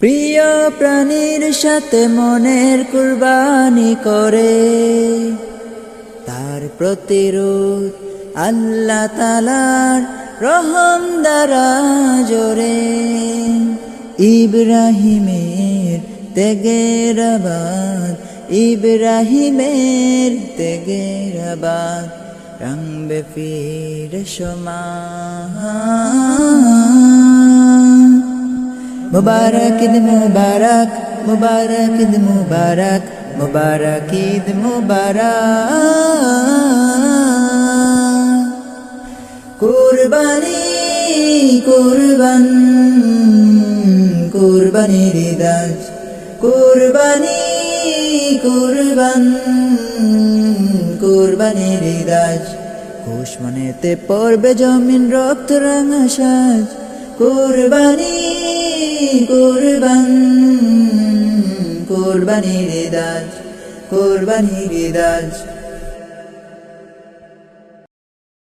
প্রিয় প্রাণীর সাথে মনের কুরবানি করে। তার প্রতিরোধ আল্লাহ তালার রহম দ্বারা জোরে। ইব্রাহিমের তেগের আবাদ, ইব্রাহিমের তেগের আবাদ রংবে ফির সমান মুবারক ঈদ মুবারক মুবারক ঈদ মুবারক মুবারক ঈদ মুবারক। কুরবানি, কুরবান কুরবানির ঈদাজ কুরবানি, কুরবান কুরবানির ঈদাজ কুশ মনেতে পড়বে জমিন রক্ত রাঙা সাজ। কুরবানি কুরবান কুরবানির ঈদাজ কুরবানির ঈদাজ